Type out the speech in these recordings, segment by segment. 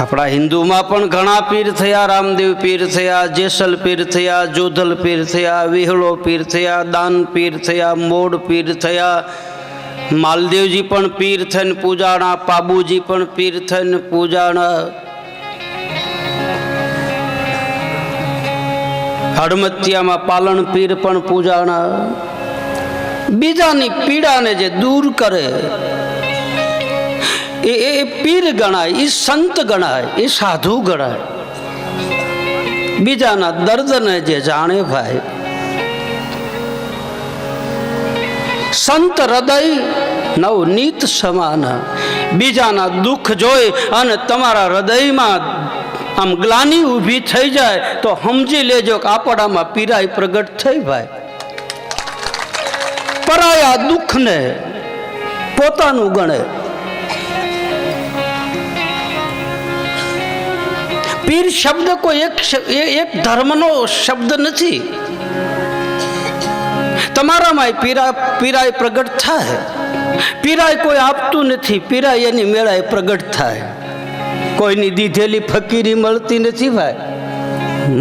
આપણા હિન્દુમાં પણ ઘણા પીર થયા, રામદેવ પીર થયા, જેસલ પીર થયા, જોધલ પીર થયા, વિહળો પીર થયા, દાન પીર થયા મોડ પીર થયા. માલદેવજી પણ પીર થઈને પૂજાણા, પાબુજી પણ પીર થઈને પૂજાણા. હડમતિયામાં પાલન પીર પણ પૂજાણા. બીજાની પીડાને જે દૂર કરે એ એ પીર ગણાય, એ સંત ગણાય, એ સાધુ ગણાય. બીજાના દર્દને જે જાણે ભાઈ. સંત હૃદય નવનીત સમાન. બીજાના દુઃખ જોઈ અને તમારા હૃદયમાં આમ ગ્લાની ઊભી થઈ જાય, તો સમજી લેજો કે આપણામાં પીરાય પ્રગટ થઈ ભાઈ. પરાયા દુઃખને પોતાનું ગણે. પીર શબ્દ કોઈ એક એક ધર્મનો શબ્દ નથી. તમારામાં પીરા, પીરાય પ્રગટ થાય. પીરાય કોઈ આપતું નથી, પીરાય એની મેળાએ પ્રગટ થાય. કોઈની દીધેલી ફકીરી મળતી નથી ભાઈ.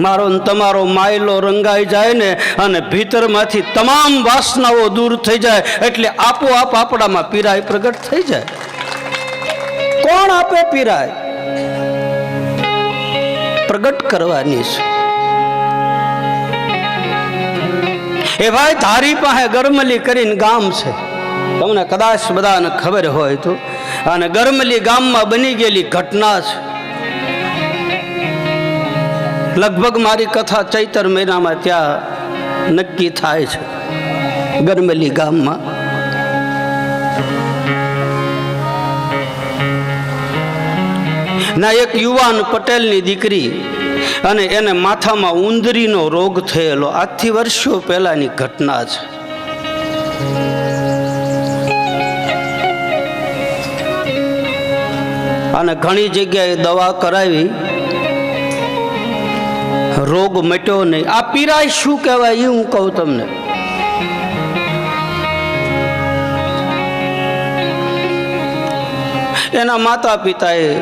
મારો ને તમારો માયલો રંગાઈ જાય ને અને ભીતરમાંથી તમામ વાસનાઓ દૂર થઈ જાય એટલે આપોઆપ આપણામાં પીરાય પ્રગટ થઈ જાય. કોણ આપે પીરાય? પ્રગટ કરવાની છે. એ ભાઈ, તારી પાસે ગરમલી કરીને ગામ છે. તમને કદાચ બધાને ખબર હોય તો. અને ગરમલી ગામમાં બની ગયેલી ઘટના છે. લગભગ મારી કથા ચૈતર મહિનામાં ત્યાં નક્કી થાય છે. ગરમલી ગામમાં. ના, એક યુવાન પટેલની દીકરી અને એને માથામાં ઉંદરીનો રોગ થયેલો. આજથી વર્ષો પહેલાની ઘટના છે. અને ઘણી જગ્યાએ દવા કરાવી. રોગ મટ્યો નહીં. આ પીરાય શું કહેવાય? એ હું કહું તમને. એના માતા પિતાએ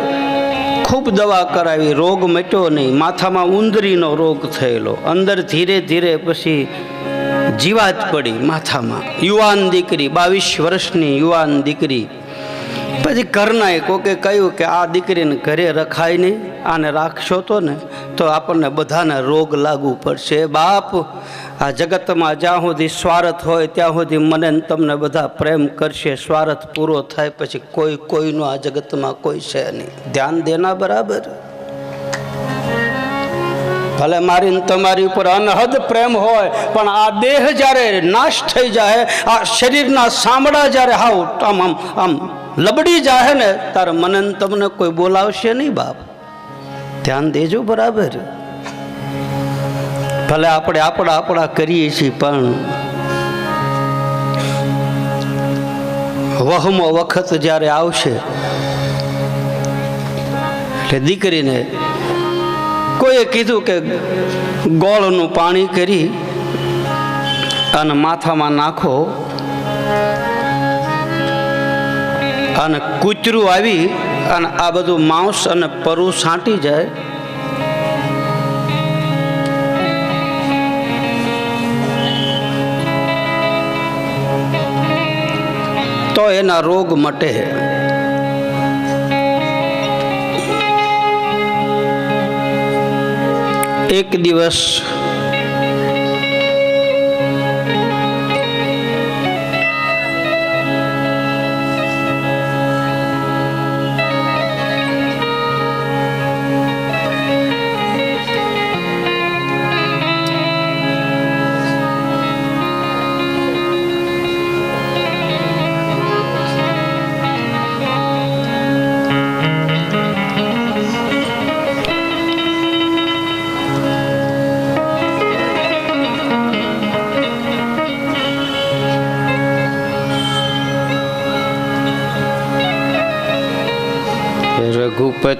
ખૂબ દવા કરાવી, રોગ મટ્યો નહીં. માથામાં ઉંદરીનો રોગ થયેલો. અંદર ધીરે ધીરે પછી જીવાત પડી માથામાં. યુવાન દીકરી, બાવીસ વર્ષની યુવાન દીકરી. પછી ઘરનાએ કોકે કહ્યું કે આ દીકરીને ઘરે રખાય નહીં, આને રાખશો તો ને? તો આપણને બધાને રોગ લાગુ પડશે. બાપ, આ જગતમાં જ્યાં સુધી સ્વાર્થ હોય, ત્યાં સુધી મને તમને બધા પ્રેમ કરશે. સ્વાર્થ પૂરો થાય પછી કોઈ કોઈનું આ જગતમાં કોઈ છે નહીં. ધ્યાન દેના બરાબર. ભલે મારી તમારી ઉપર અનહદ પ્રેમ હોય, પણ આ દેહ જ્યારે નાશ થઈ જાય, આ શરીરના સામડા જ્યારે હાવ આમ આમ આમ લબડી જાય ને, તારે મને તમને કોઈ બોલાવશે નહીં બાપ. ધ્યાન દેજો બરાબર. ભલે આપણે આપણા આપણા કરીએ છીએ, પણ વહમો વખત જ્યારે આવશે, એટલે દીકરીને કોઈએ કીધું કે ગોળનું પાણી કરી અને માથામાં નાખો અને કૂતરું આવી અને આ બધું માંસ અને પરુ છાંટી જાય. તો એના રોગ મટે. એક દિવસ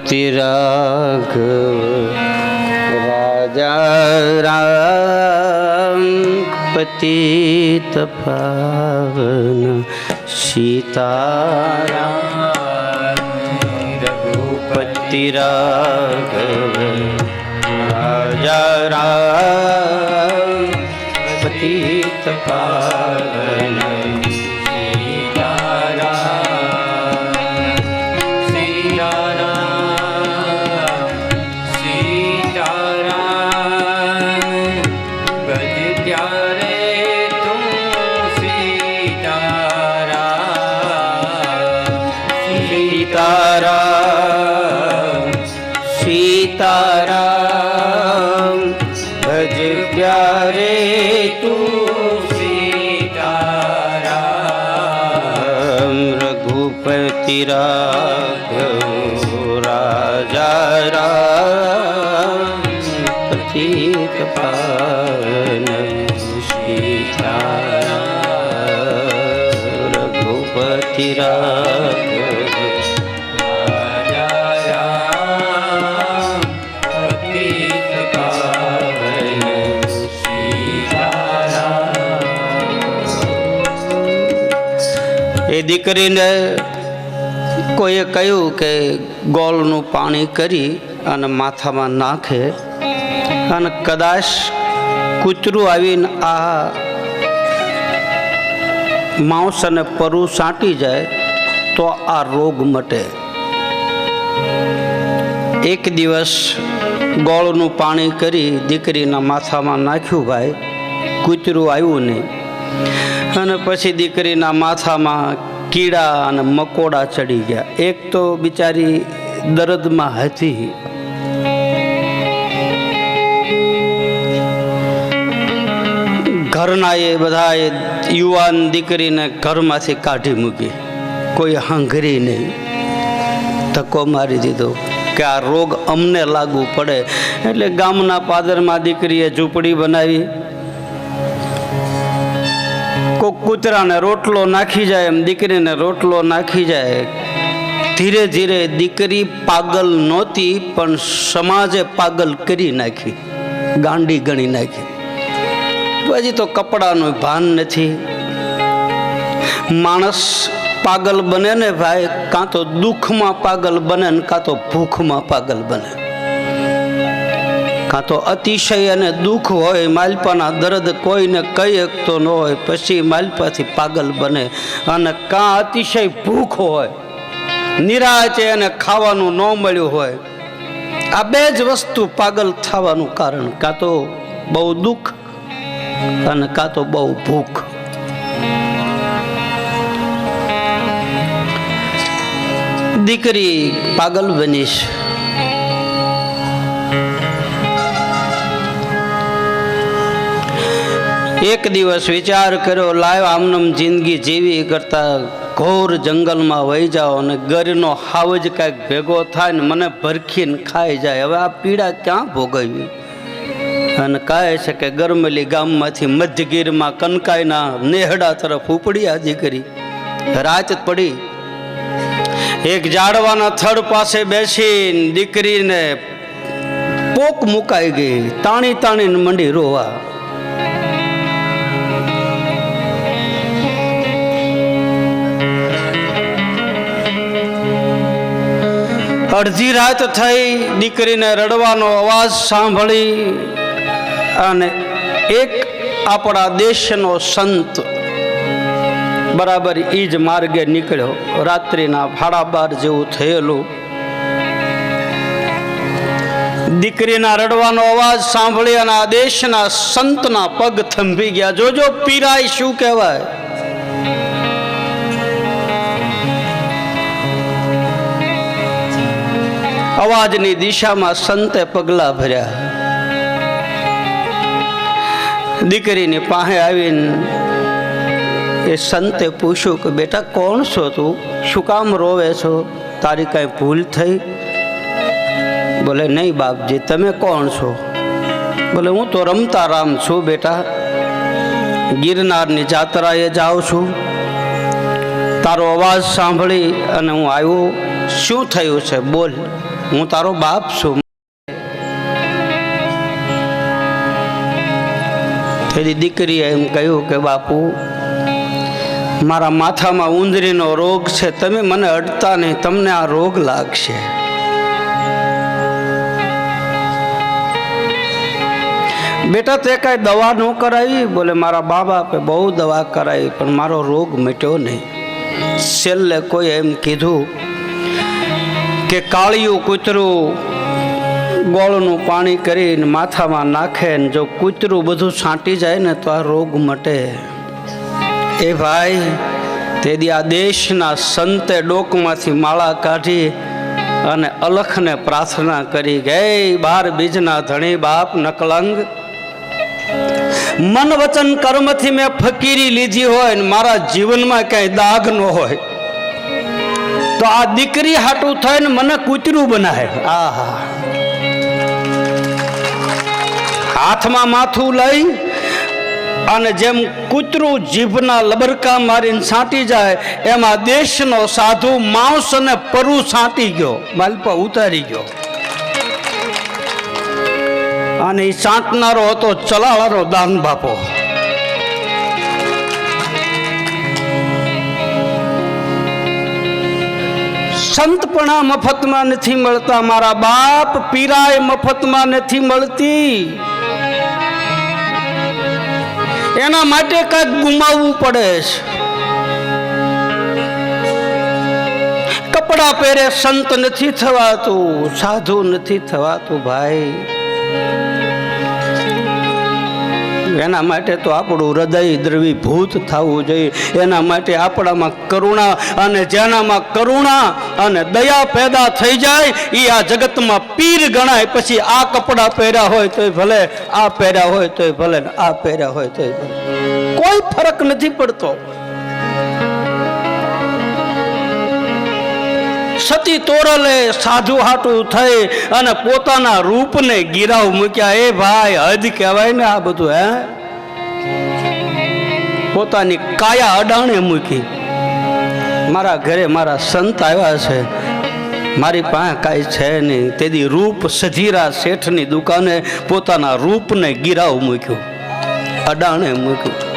રઘુપતિ રાઘવ રાજા રામ પતિત પાવન સીતારામ રઘુપતિ રાઘવ રાજા રામ પતિત પાવન એ દીકરીને કોઈએ કહ્યું કે ગોળનું પાણી કરી અને માથામાં નાખે અને કદાચ કૂતરું આવીને આ માંસ અને પરુ સાંટી જાય તો આ રોગ મટે. એક દિવસ ગોળનું પાણી કરી દીકરીના માથામાં નાખ્યું, ભાઈ, કૂતરું આવ્યું નહીં. અને પછી દીકરીના માથામાં કીડા અને મકોડા ચડી ગયા. એક તો બિચારી દર્દમાં હતી. ઘરના એ બધા યુવાન દીકરીને ઘરમાંથી કાઢી મૂકી. કોઈ હાંઘરી નહીં. ધક્કો મારી દીધો કે આ રોગ અમને લાગુ પડે. એટલે ગામના પાદરમાં દીકરીએ ઝૂંપડી બનાવી. કોક કૂતરાને રોટલો નાખી જાય એમ દીકરીને રોટલો નાખી જાય. ધીરે ધીરે દીકરી પાગલ નહોતી, પણ સમાજે પાગલ કરી નાખી. ગાંડી ગણી નાખી. હજી તો કપડાનું ભાન નથી. માણસ પાગલ બને ને ભાઈ, કાં તો દુઃખમાં પાગલ બને ને કાં તો ભૂખમાં પાગલ બને. કાં તો અતિશય અને દુઃખ હોય, માલપાના દર્દ કોઈને કહી શકતો ન હોય, પછી માલપાથી પાગલ બને. અને કાં અતિશય ભૂખ હોય નિરાચે અને ખાવાનું ન મળ્યું હોય, આ બે જ વસ્તુ પાગલ થવાનું કારણ. કાં તો બહુ દુઃખ અને કાં તો બહુ ભૂખ. દીકરી પાગલ બનીશ. એક દિવસ વિચાર કર્યો લાવ આમનમ જિંદગી જીવી કરતા ઘોર જંગલમાં વહી જાઓ અને ગરીનો હાવજ કાંઈક ભેગો થાય ને મને ભરખીને ખાઈ જાય. હવે આ પીડા ક્યાં ભોગવવી અને કહે છે કે ગરમલી ગામમાંથી મધ્યગીરમાં કનકાઈના નેહડા તરફ ઉપડી આજી દીકરી રાત પડી. એક ઝાડવાના થડ પાસે બેસી દીકરીને પોક મુકાઈ ગઈ. તાણી તાણીને મંડી રોવા. અડધી રાત થઈ દીકરીને રડવાનો અવાજ સાંભળી અને એક આપણા દેશનો સંત બરાબર એ જ માર્ગે નીકળ્યો. રાત્રિના ભાડા બાર જેવું થયેલું. દીકરીના રડવાનો અવાજ સાંભળી અને આ દેશના સંતના પગ થંભી ગયા. જોજો, પીરાય શું કહેવાય? અવાજની દિશામાં સંતે પગલા ભર્યા. દીકરીની પાસે આવીને એ સંતે પૂછ્યું કે, બેટા, કોણ છો તું? શું કામ રોવે છો? તારી કાંઈ ભૂલ થઈ? બોલે, નહીં બાપજી, તમે કોણ છો? બોલે, હું તો રમતા રામ છું બેટા. ગિરનારની જાત્રાએ જાઉં છું. તારો અવાજ સાંભળી અને હું આવ્યો. શું થયું છે? બોલ. હું તારો બાપ છું. તેથી દીકરીએ એમ કહ્યું કે, બાપુ, મારા માથામાં ઉંદરીનો રોગ છે. તમે મને અડતા નહીં, તમને આ રોગ લાગશે. બેટા, તે કાંઈ દવા ન કરાવી? બોલે, મારા મા બાપે બહુ દવા કરાવી, પણ મારો રોગ મટ્યો નહીં. છેલ્લે કોઈ એમ કીધું કે, કાળિયું કૂતરું ગોળનું પાણી કરીને માથામાં નાખે ને જો કૂતરું બધું છાંટી જાય ને તો આ રોગ મટે. એ ભાઈ, તેથી આ દેશના સંતે ડોકમાંથી માળા કાઢી અને અલખને પ્રાર્થના કરી ગઈ બાર બીજના ધણી બાપ નકલંગ, મન વચન કર્મથી મેં ફકીરી લીધી હોય ને મારા જીવનમાં ક્યાંય દાગ ન હોય. તો આ દીકરી હાટું થઈને મને કૂતરું બનાવે. આહા. હાથમાં માથું લઈ અને જેમ કૂતરું જીભના લબરકા મારીને છાંટી જાય, એમાં દેશનો સાધુ માંસ અને પરુ છાંટી ગયો, માલપા ઉતારી ગયો. અને એ છાંટનારો હતો ચલાળાનો દાન બાપો. સંતપણા મફતમાં નથી મળતા, મારા બાપ પીરાય મફતમાં નથી મળતી. એના માટે કંઈક ગુમાવવું પડે છે. કપડા પહેરે સંત નથી થવાતું, સાધુ નથી થવાતું ભાઈ. એના માટે તો આપણું હૃદય દ્રવીભૂત થવું જોઈએ. એના માટે આપણામાં કરુણા અને જેનામાં કરુણા અને દયા પેદા થઈ જાય એ આ જગતમાં પીર ગણાય. પછી આ કપડાં પહેર્યા હોય તોય ભલે, આ પહેર્યા હોય તોય ભલે આ પહેર્યા હોય તોય ભલે. કોઈ ફરક નથી પડતો. સતી તોરલે સાધુ હાટું થઈ અને પોતાના રૂપને ગિરાવ મૂક્યા. એ ભાઈ હદ કહેવાય ને આ બધું, હે? પોતાની કાયા અડાણે મૂકી. મારા ઘરે મારા સંત આવ્યા છે. મારી પાસે કાંઈ છે નહીં. તેથી રૂપ સધીરા શેઠની દુકાને પોતાના રૂપને ગિરાવ મૂક્યું. અડાણે મૂક્યું.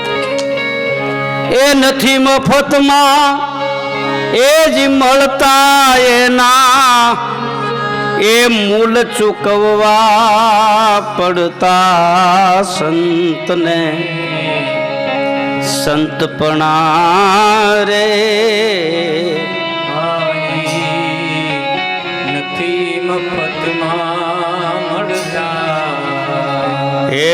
એ નથી મફતમાં એ જ મળતા એના એ મૂલ ચૂકવવા પડતા સંતને. સંતપણા રે. મફતમાં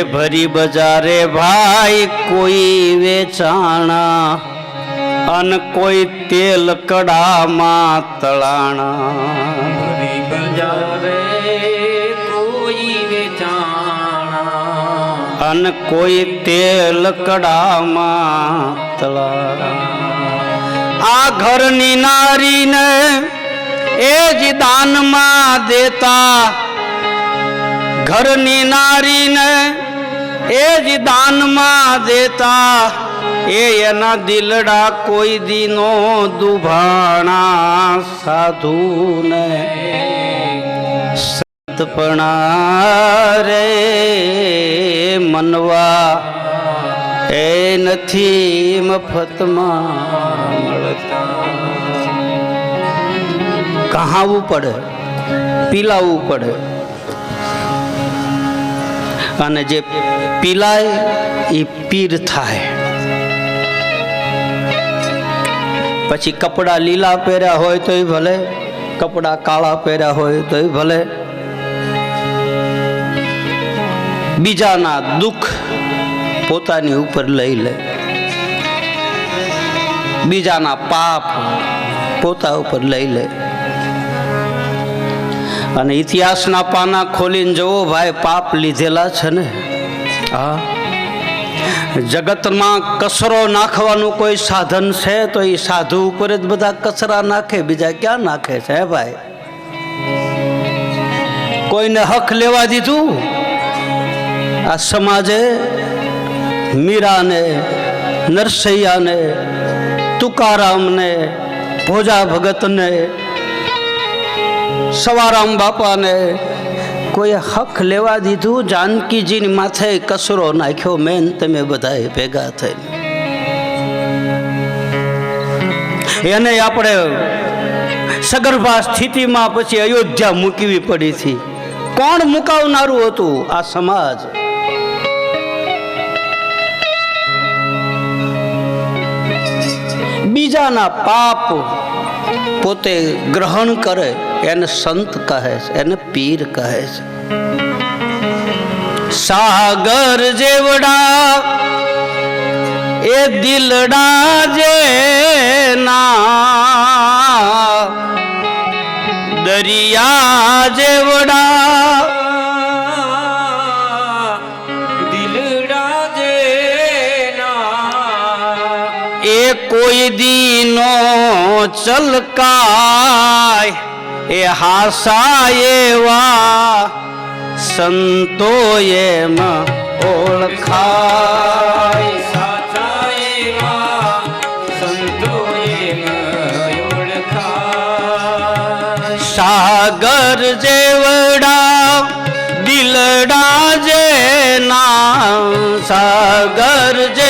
ભરી બજારે ભાઈ, કોઈ વેચાણા અન કોઈ તેલ કડામાં તળાણા. અન કોઈ તેલ કડામાં તળાણા. આ ઘરની નારીને એ જ દાનમાં દેતા. ઘરની નારીને એ જ દાનમાં દેતા. એ એના દિલડા કોઈ દીનો દુભાણા સાધુને. સંતપણા રે મનવા એ નથી મફતમાં કહાવું પડે પીલાવવું પડે. અને જે પીલાય એ પીર થાય. પછી કપડાં લીલા પહેર્યા હોય તોય ભલે, કપડાં કાળા પહેર્યા હોય તોય ભલે. બીજાના દુઃખ પોતાની ઉપર લઈ લે. બીજાના પાપ પોતા ઉપર લઈ લે. અને ઇતિહાસના પાના ખોલીને જુઓ, ભાઈ, પાપ લીધેલા છે ને? હા. જગતમાં કચરો નાખવાનું કોઈ સાધન છે? તો એ સાધુ ઉપર જ બધા કચરા નાખે, બીજા ક્યાં નાખે છે ભાઈ? કોઈને હક લેવા દીધું? આ સમાજે મીરાને, નરસૈયાને, તુકારામને, ભોજા ભગતને, સવારામ બાપાને કોઈ હક લેવા દીધું, જાનકીજીની માથે કસરો નાખ્યો, મેન તમે બધાએ ભેગા થઈ એને આપણે સગર્ભા સ્થિતિમાં પછી અયોધ્યા મૂકવી પડી હતી. કોણ મુકાવનારું હતું? આ સમાજ. બીજાના પાપ પોતે ગ્રહણ કરે, એને સંત કહે છે, એને પીર કહે છે. સાગર જેવડા એ દિલડા જે ના, દરિયા જેવડા કોઈ દીનો ચલકાય એ હાસા એવા સંતો એમ ઓળખાય. સાગર જેવડા દિલડા જેના સાગર જેવડા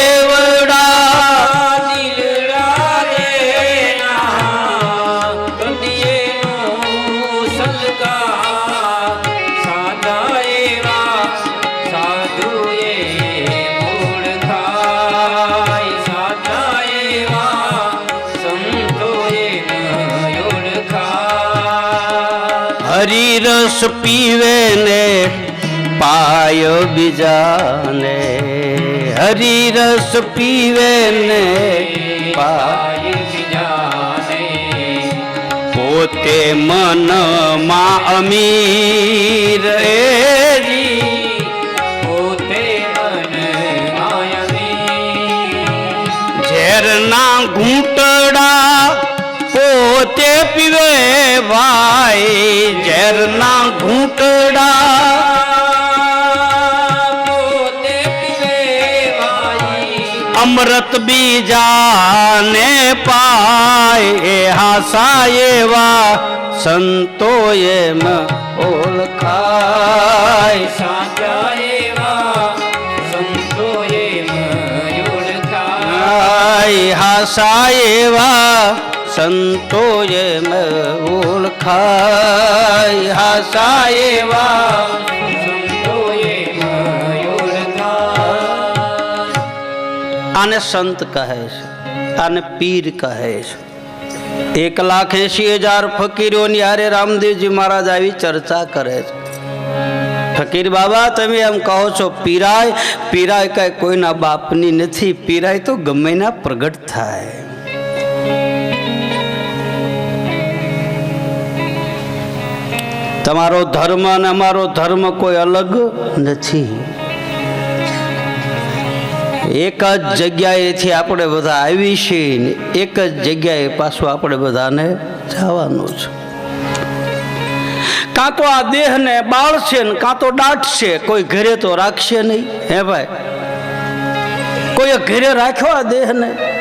પીવે ને પાયો બીજાને. હરિરસ પીવે ને પોતે અમીર મન માયવી ઝેરના ઘૂંટડા પોતે પીવે ભાઈ ઝેરના ઘૂંટડા. અમૃત બીજાને પાય હાસા એવા સંતો એમ ઓળખાય. સાચા એવા સંતો એમ ઓળખાય. હાસા એવા સંતો એમ ઓળખાય. એવા આને સંત કહે છે, આને પીર કહે છે. એક લાખ એસી હજાર ફકીરોની હારે રામદેવજી મહારાજ આવી ચર્ચા કરે છે. ફકીર બાબા, તમે એમ કહો છો, પીરાય? પીરાય કાંઈ કોઈના બાપની નથી, પીરાય તો ગમે ના પ્રગટ થાય. તમારો ધર્મ અને અમારો ધર્મ કોઈ અલગ નથી. એક જ જગ્યાએથી આપણે બધા આવી છીએ ને એક જ જગ્યાએ પાછું આપણે બધાને જવાનું છે. કાં તો આ દેહને બાળશે ને કાં તો દાટશે કોઈ ઘરે તો રાખશે નહીં. હે ભાઈ? કોઈ ઘરે રાખ્યો આ દેહને?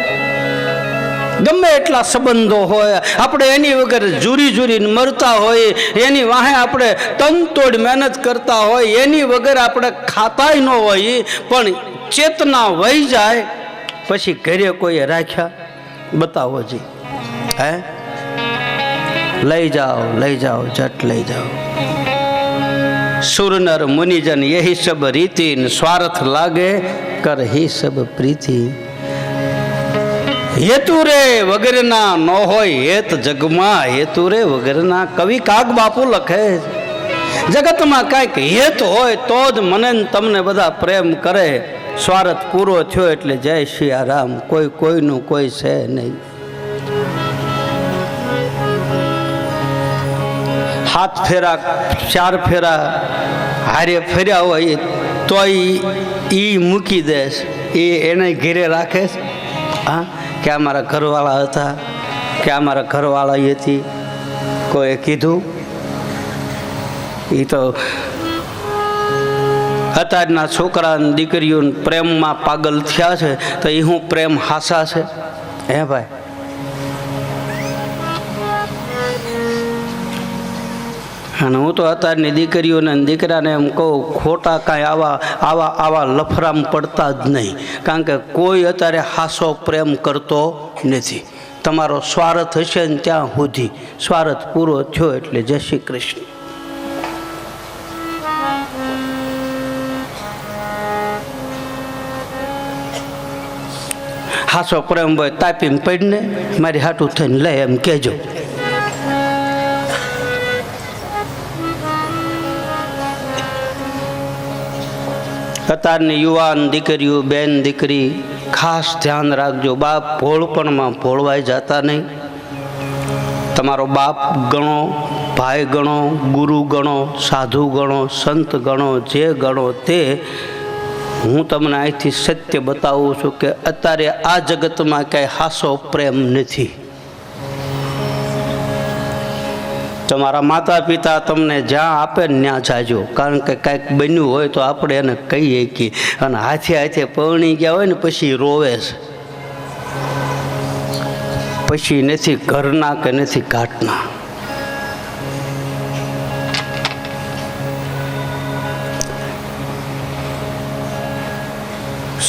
ગમે એટલા સંબંધો હોય, આપણે એની વગર જુરી જુરીને મરતા હોય, એની વાહે આપણે તનતોડ મહેનત કરતા હોય, એની વગર આપણે ખાતાય ન હોય, પણ ચેતના વહી જાય, પછી ઘરે કોઈએ રાખ્યા, બતાવો જી. હે? લઈ જાઓ લઈ જાઓ, જટ લઈ જાઓ. સુરનર મુનિજન યહી સબ રીતિ સ્વાર્થ લાગે, કર હી સબ પ્રીતિ. હેતુ રે વગરના ન હોય હેત જગમાં, હેતુ રે વગેરેના. કવિ કાગ બાપુ લખે જગતમાં કાંઈક હેત હોય તો જ મને તમને બધા પ્રેમ કરે. સ્વાર્થ પૂરો થયો એટલે જય સિયારામ કોઈ કોઈનું કોઈ છે નહીં. હાથ ફેરા, ચાર ફેરા, હારે ફેર્યા હોય તોય એ મૂકી દેશ એ એને ઘેરે રાખે હા? કે મારા ઘરવાળા હતા, કે મારા ઘરવાળા હતી, કોઈએ કીધું? એ તો અત્યારના છોકરા દીકરીઓ પ્રેમમાં પાગલ થયા છે, તો એ હું પ્રેમ હાસા છે. હે ભાઈ? અને હું તો અત્યારની દીકરીઓને દીકરાને એમ કહું, ખોટા કાંઈ આવા આવા આવા લફરામ પડતા જ નહીં. કારણ કે કોઈ અત્યારે હાસો પ્રેમ કરતો નથી. તમારો સ્વાર્થ હશે ને ત્યાં સુધી. સ્વાર્થ પૂરો થયો એટલે જય શ્રી કૃષ્ણ. હાસો પ્રેમ હોય, તાપીને પડીને મારી હાટું થઈને લે એમ કહેજો. અત્યારની યુવાન દીકરીઓ, બેન દીકરી, ખાસ ધ્યાન રાખજો. બાપ ભોળપણમાં ભોળવાઈ જતા નહીં. તમારો બાપ ગણો, ભાઈ ગણો, ગુરુ ગણો, સાધુ ગણો, સંત ગણો, જે ગણો તે, હું તમને અહીંથી સત્ય બતાવું છું કે અત્યારે આ જગતમાં કાંઈ હાસો પ્રેમ નથી. તમારા માતા પિતા તમને જ્યાં આપે ને ત્યાં જાજો. કારણ કે કાંઈક બન્યું હોય તો આપણે એને કહીએ કે અને હાથે હાથે પરણી ગયા હોય ને પછી રોવે છે. પછી નથી ઘરના કે નથી ઘાટના.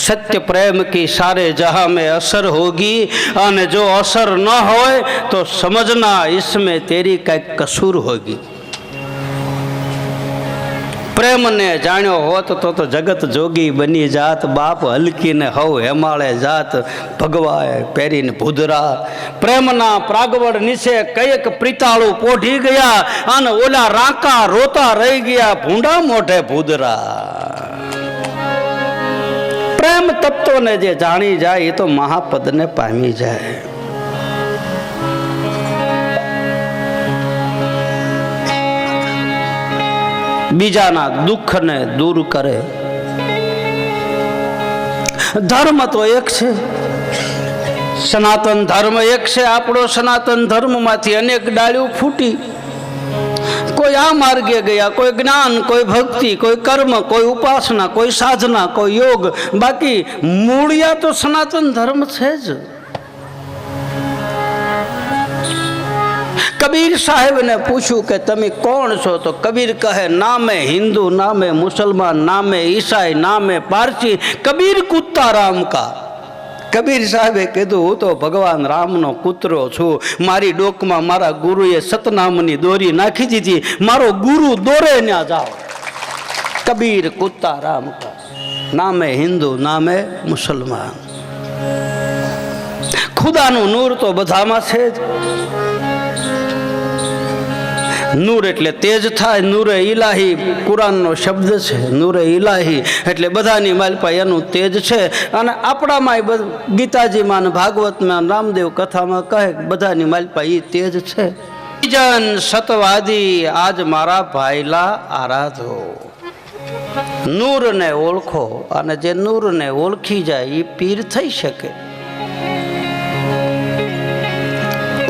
सत्य प्रेम की सारे जहां में असर होगी અને જો અસર ન હોય તો સમજના इसमें તેરી કંઈક કસૂર હોગી પ્રેમને જાણ્યો હોત તો તો જગત જોગી બની જાત બાપ હલકીને હવ હેમાળે જાત ભગવાએ પહેરીને ભૂદરા પ્રેમના પ્રાગવડ નીચે કઈક પ્રિતાળું પોઢી ગયા અને ઓલા રાંકા રોતા રહી ગયા ભૂંડા મોઢે ભૂદરા પ્રેમ તત્વને જે જાણી જાય એ તો મહાપદને પામી જાય. બીજાના દુઃખને દૂર કરે. ધર્મ તો એક છે. સનાતન ધર્મ એક છે. આપણો સનાતન ધર્મમાંથી અનેક ડાળીઓ ફૂટી. કોઈ આ માર્ગે ગયા કોઈ જ્ઞાન કોઈ ભક્તિ કોઈ કર્મ કોઈ ઉપાસના કોઈ સાધના કોઈ યોગ બાકી મૂળિયા તો સનાતન ધર્મ છે જ કબીર સાહેબને પૂછ્યું કે તમે કોણ છો તો કબીર કહે નામે હિન્દુ નામે મુસલમાન નામે ઈસાઈ નામે પારસી કબીર કુત્તા રામ કા કબીર સાહેબે કીધું, હું તો ભગવાન રામનો કૂતરો છું. મારી ડોકમાં મારા ગુરુએ સતનામની દોરી નાખી દીધી. મારો ગુરુ દોરે ત્યાં જાઓ. કબીર કુત્તા રામ નામે હિન્દુ, નામે મુસલમાન. ખુદાનું નૂર તો બધામાં છે જ. નૂર એટલે તેજ થાય, નૂરે ઇલાહી કુરાનનો શબ્દ છે. નૂરે ઇલાહી એટલે બધાની માલપા એનું તેજ છે. અને આપણામાં ગીતાજીમાં ભાગવતમાં રામદેવ કથામાં કહે બધાની માલપા એ તેજ છે. જન સતવાદી, આજ મારા ભાઈલા આરાધો. નૂરને ઓળખો અને જે નૂરને ઓળખી જાય એ પીર થઈ શકે.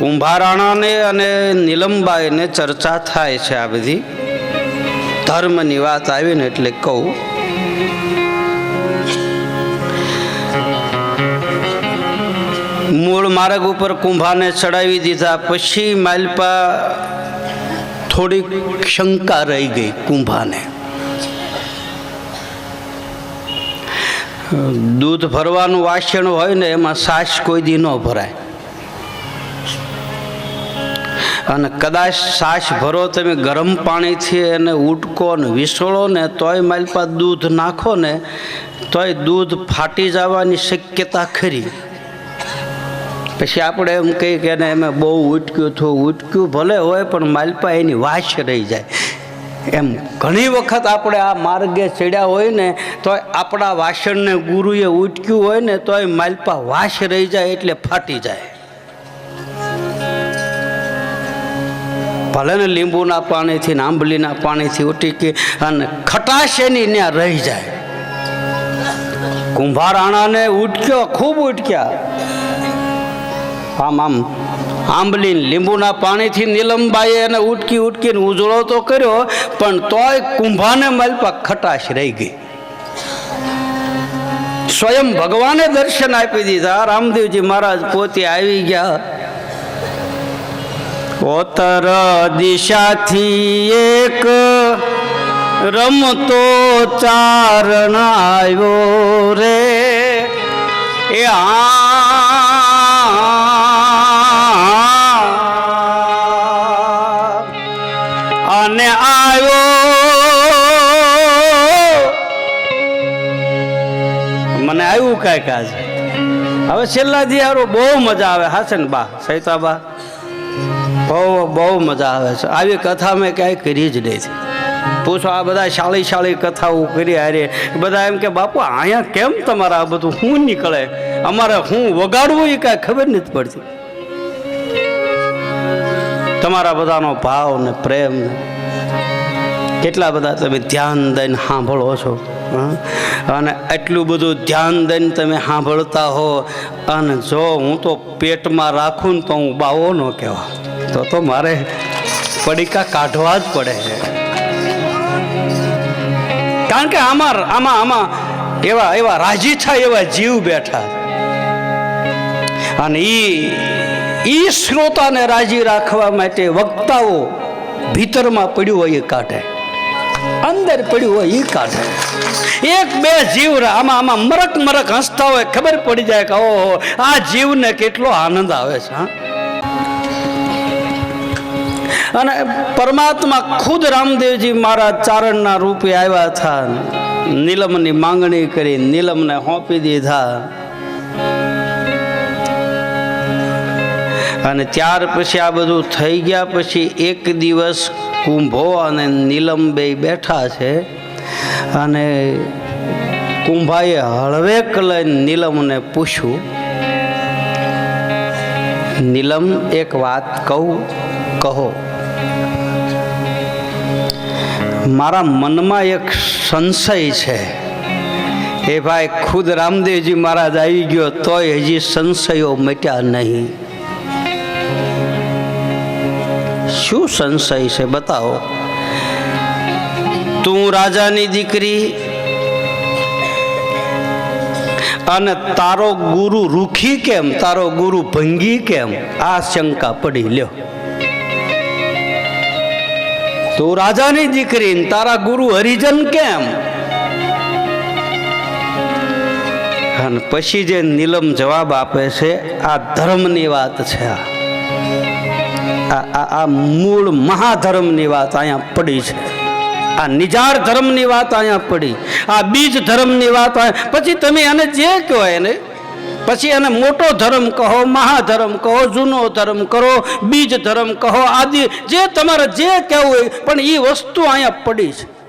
કુંભારાણાને અને નીલમબાઈને ચર્ચા થાય છે આ બધી. ધર્મની વાત આવીને એટલે કહું. મૂળ માર્ગ ઉપર કુંભાને ચડાવી દીધા. પછી માલપા થોડીક શંકા રહી ગઈ કુંભાને. દૂધ ભરવાનું વાસણ હોય ને એમાં સાસ કોઈ દી ન ભરાય. અને કદાચ સાસ ભરો તમે ગરમ પાણીથી એને ઉટકો ને વિસળો ને તોય માલપા દૂધ નાખો ને તોય દૂધ ફાટી જવાની શક્યતા ખરી. પછી આપણે એમ કહીએ કે એને એમ બહુ ઉટક્યું થયું ઉટક્યું ભલે હોય પણ માલપા એની વાસ રહી જાય. એમ ઘણી વખત આપણે આ માર્ગે ચડ્યા હોય ને તો આપણા વાસણને ગુરુએ ઉટક્યું હોય ને તોય માલપા વાસ રહી જાય એટલે ફાટી જાય. ભલે ને લીંબુના પાણીથી, આંબલીના પાણીથી ઉટીકી અને ખટાશ એની ત્યાં રહી જાય. કુંભારાણાને ઉટક્યો ખૂબ ઉટક્યા આમ આમ આંબલી લીંબુના પાણીથી નીલમબાઈએ એને ઉટકી ઉટકીને ઉજળો તો કર્યો, પણ તોય કુંભાને માલપા ખટાશ રહી ગઈ. સ્વયં ભગવાને દર્શન આપી દીધા. રામદેવજી મહારાજ પોતે આવી ગયા. ઉત્તર દિશાથી એક રમતો ચારણ આવ્યો રે. એ અને આવ્યો મને આવ્યું કાંઈક આજે. હવે છેલ્લા દિયારો બહુ મજા આવે હાશે ને બા સૈતાબા બહુ બહુ મજા આવે છે. આવી કથા મેં ક્યાંય કરી જ નથી. પૂછો આ બધા શાળી શાળી કથાઓ કરી હારે. બધા એમ કે, બાપુ, અહીંયા કેમ તમારે આ બધું? શું નીકળે? અમારે હું વગાડવું એ કાંઈ ખબર નથી પડતી. તમારા બધાનો ભાવ ને પ્રેમ કેટલા બધા તમે ધ્યાન દઈને સાંભળો છો, હં? અને એટલું બધું ધ્યાન દઈને તમે સાંભળતા હો. અને જો હું તો પેટમાં રાખું ને તો હું બાવો ન કહેવા. તો તો મારે પડીકા કાઢવા જ પડે છે. કારણ કે આમાં આમાં આમાં એવા એવા રાજી થાય એવા જીવ બેઠા. અને ઈ ઈ શ્રોતાને રાજી રાખવા માટે વક્તાઓ ભીતરમાં પડ્યું હોય એ કાઢે. અંદર પડ્યું હોય એ કાઢે. એક, બે જીવ આમાં આમાં મરક મરક હસતા હોય, ખબર પડી જાય કે ઓહો, આ જીવને કેટલો આનંદ આવે છે, હા? અને પરમાત્મા ખુદ રામદેવજી મહારાજ ચારણના રૂપે આવ્યા હતા નીલમની માંગણી કરી, નીલમને હોંપી દીધા. અને ત્યાર પછી આ બધું થઈ ગયા પછી એક દિવસ કુંભો અને નીલમ બે બેઠા છે. અને કુંભાએ હળવેક લઈને નીલમને પૂછ્યું, નીલમ, એક વાત કહું, કહો. મારા મનમાં એક સંશય છે. એ ભાઈ ખુદ રામદેવજી મહારાજ આવી ગયો તોય હજી સંશયો મટ્યા નહીં. શું સંશય છે બતાવો? તું રાજાની દીકરી અને તારો ગુરુ રૂખી કેમ? તારો ગુરુ ભંગી કેમ? આ શંકા પડી, લ્યો. તું રાજાની દીકરી તારા ગુરુ હરિજન કેમ? અને પછી જે નીલમ જવાબ આપે છે, આ ધર્મની વાત છે આ. આ મૂળ મહાધર્મની વાત અહીંયા પડી છે. આ નિજાર ધર્મની વાત અહીંયા પડી. આ બીજ ધર્મની વાત પછી તમે એને જે કહો એને પછી એને મોટો ધર્મ કહો, મહાધર્મ કહો, જૂનો ધર્મ કરો, બીજ ધર્મ કહો, આદિ, જે તમારે જે કહેવું હોય, પણ એ વસ્તુ અહીંયા પડી છે.